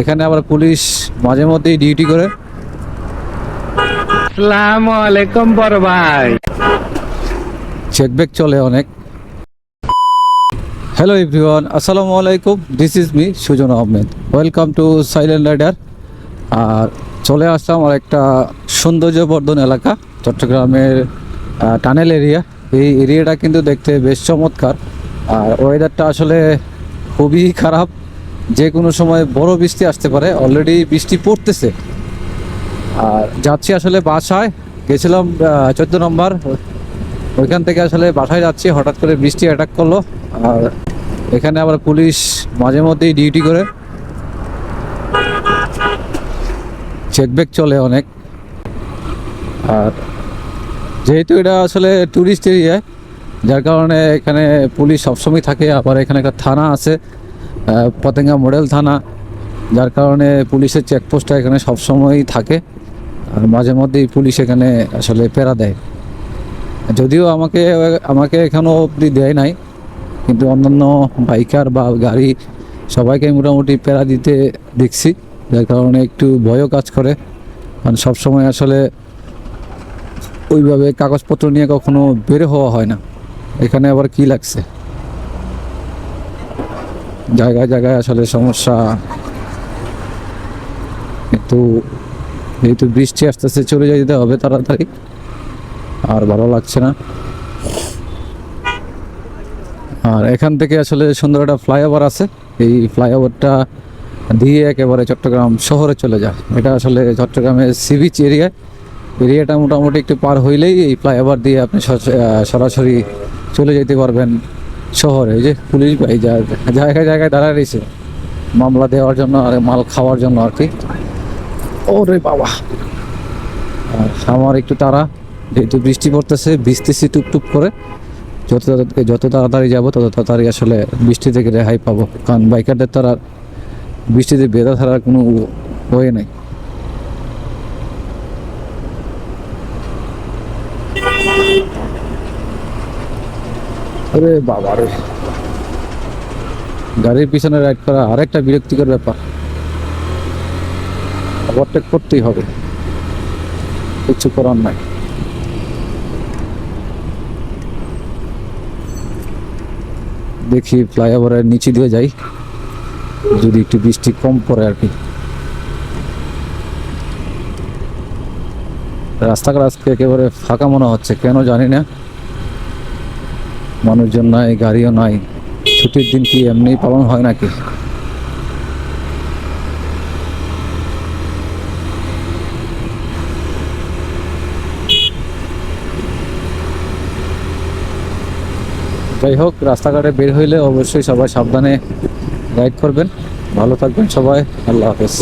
এখানে আবার পুলিশ মাঝে মধ্যেই ডিউটি করে। আসসালামু আলাইকুম বড় ভাই। চেক ব্যাক চলে অনেক। হ্যালো এভরিওয়ান আসসালামু আলাইকুম this is me Sujan Ahmed. Welcome to silent rider আর চলে আসলাম আর একটা সৌন্দর্যবর্ধন এলাকা চট্টগ্রামের টানেল এরিয়া এই এরিয়াটা কিন্তু দেখতে বেশ চমৎকার। আর ওয়েদারটা আসলে খুবই খারাপ। যে কোনো সময় বড় বৃষ্টি আসতে পারে অলরেডি বৃষ্টি পড়তেছে। আর যাচ্ছি আসলে বাসায়, গেছিলাম চোদ্দ নম্বর। ওইখান থেকে আসলে বাসায় যাচ্ছি, হঠাৎ করে বৃষ্টি অ্যাটাক করল। আর এখানে আবার পুলিশ মাঝে মধ্যেই ডিউটি করে। চেক ব্যাক চলে অনেক। আর যেহেতু এটা আসলে ট্যুরিস্ট এরিয়া যার কারণে এখানে পুলিশ সবসময় থাকে, আবার এখানে একটা থানা আছে। পতেঙ্গা মডেল থানা, যার কারণে পুলিশের চেকপোস্টটা এখানে সবসময়ই থাকে, আর মাঝে মধ্যেই পুলিশ এখানে আসলে পেরা দেয়। যদিও আমাকে আমাকে এখানেও অবধি দেয় নাই, কিন্তু অন্যান্য বাইকার বা গাড়ি সবাইকে মোটামুটি পেরা দিতে দেখছি, যার কারণে একটু ভয়ও কাজ করে। কারণ সবসময় আসলে ওইভাবে কাগজপত্র নিয়ে কখনো বের হওয়া হয় না। এখানে আবার কি লাগছে? জায়গায় জায়গায় আসলে সমস্যা। কিন্তু যেহেতু বৃষ্টি আসতেছে, চলে যেতে হবে তাড়াতাড়ি। আর ভালো লাগছে না। আর এখান থেকে আসলে সুন্দর একটা ফ্লাইওভার আছে। এই ফ্লাইওভারটা দিয়ে একেবারে চট্টগ্রাম শহরে চলে যায়। এটা আসলে চট্টগ্রামের সি বিচ এরিয়া। এরিয়াটা মোটামুটি একটু পার হইলেই এই ফ্লাইওভার দিয়ে আপনি সরাসরি চলে যেতে পারবেন। শহরে এই যে পুলিশ ভাই জায়গায় জায়গায় দাঁড়ায় রয়েছে। মামলা দেওয়ার জন্য আর মাল খাওয়ার জন্য আর কি। ওরে বাবা। আর আমার একটু তারা যেহেতু বৃষ্টি পড়তেছে ভিজতেছি টুপটুপ করে। যত যত তাড়াতাড়ি যাব তত তাড়াতাড়ি আসলে বৃষ্টি থেকে রেহাই পাবো। কারণ বাইকারদের তারা বৃষ্টিতে বেঁধা ছাড়ার কোনো ওয়ে নেই। আরে বাবা রে। গাড়ির পিছনে রাইড করা আরেকটা বিরক্তিকর ব্যাপার। ওভারটেক করতেই হবে। কিছু করার নাই। দেখি ফ্লাইওভারের নিচে দিয়ে যাই। যদি একটু বৃষ্টি কম পড়ে আর কি। রাস্তাঘাট আজকে একেবারে ফাঁকা মনে হচ্ছে, কেন জানি না। মানুষজন নাই, গাড়িও নাই। ছুটির দিন কি এমনি পালন হয় নাকি? যাই হোক, রাস্তাঘাটে বের হইলে অবশ্যই সবাই সাবধানে গাইড করবেন। ভালো থাকবেন সবাই। আল্লাহ হাফেজ।